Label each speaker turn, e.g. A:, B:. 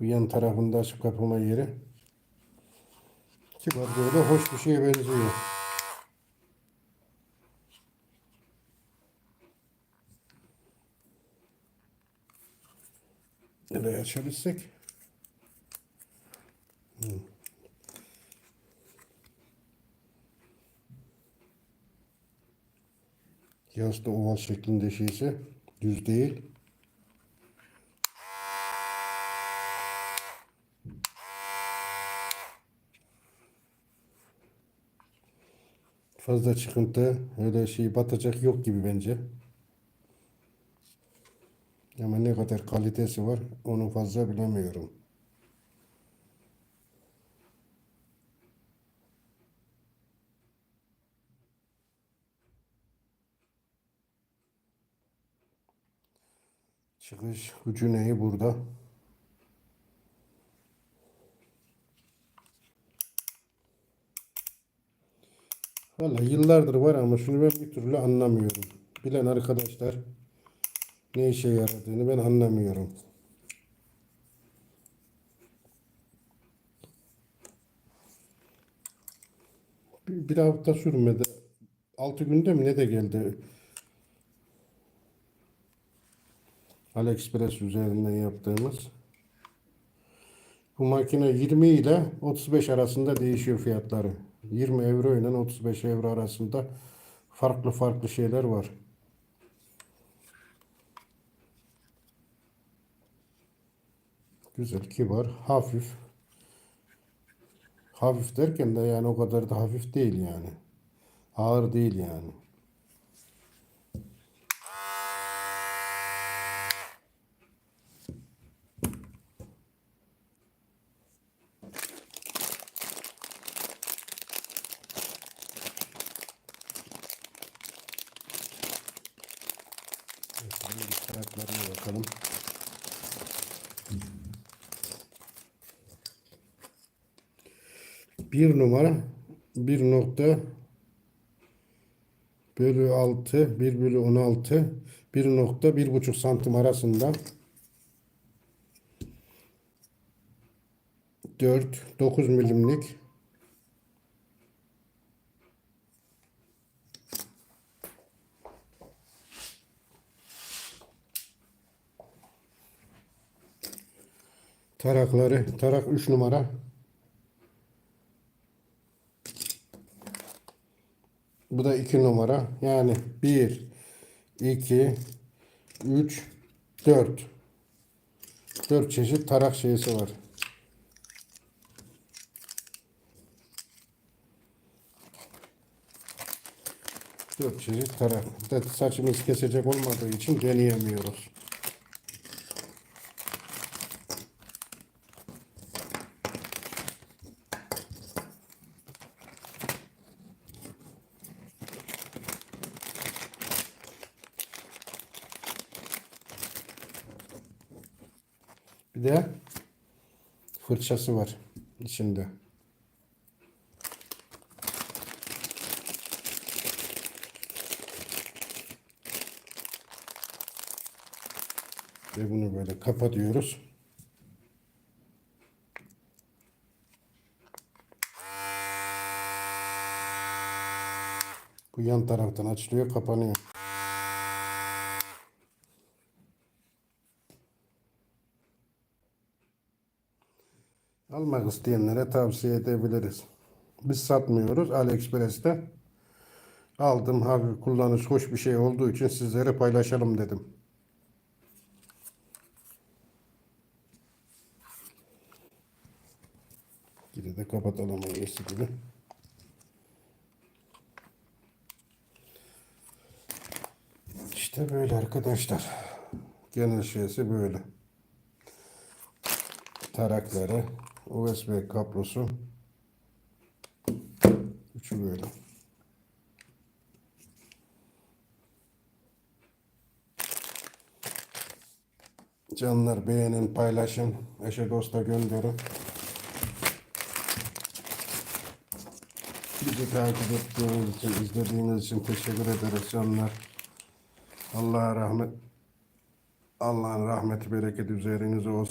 A: Bu yan tarafında açıp kapama yeri. Kibar böyle hoş bir şeye benziyor. Nereye açabilsek? Hı. Yasta oval şeklinde şeyse düz değil. Fazla çıkıntı öyle şey batacak yok gibi bence. Ama ne kadar kalitesi var onu fazla bilemiyorum. Çıkış ucu neyi burada? Vallahi yıllardır var ama şunu ben bir türlü anlamıyorum. Bilen arkadaşlar ne işe yaradığını ben anlamıyorum. Bir hafta sürmedi. 6 günde mi ne de geldi. AliExpress üzerinden yaptığımız. Bu makine 20 ile 35 arasında değişiyor fiyatları. 20 euro ile 35 euro arasında farklı farklı şeyler var. Güzel, kibar, hafif. Hafif derken de yani o kadar da hafif değil yani. Ağır değil yani. Bakalım bir taraflarına bakalım. Bir numara bir nokta bölü altı bir bölü on altı bir nokta bir buçuk santim arasında dört dokuz milimlik tarakları tarak 3 numara Bu da 2 numara. Yani 1, 2, 3, 4. 4 çeşit tarak şeysi var. Dört çeşit tarak. Saçımız kesecek olmadığı için deneyemiyoruz. De fırçası var içinde. Ve bunu böyle kapatıyoruz. Bu yan taraftan açılıyor, kapanıyor. Almak isteyenlere tavsiye edebiliriz. Biz satmıyoruz AliExpress'te. Aldım, harbi kullanış hoş bir şey olduğu için sizlere paylaşalım dedim. Geri de kapatalım öylesi gibi. İşte böyle arkadaşlar. Genel şeysi böyle. Tarakları, USB kablosu. Üçü böyle. Canlar beğenin, paylaşın, eşe dosta gönderin. Bizi takip ettiğiniz için, izlediğiniz için teşekkür ederiz canlar. Allah'a rahmet, Allah'ın rahmeti, bereketi üzerinize olsun.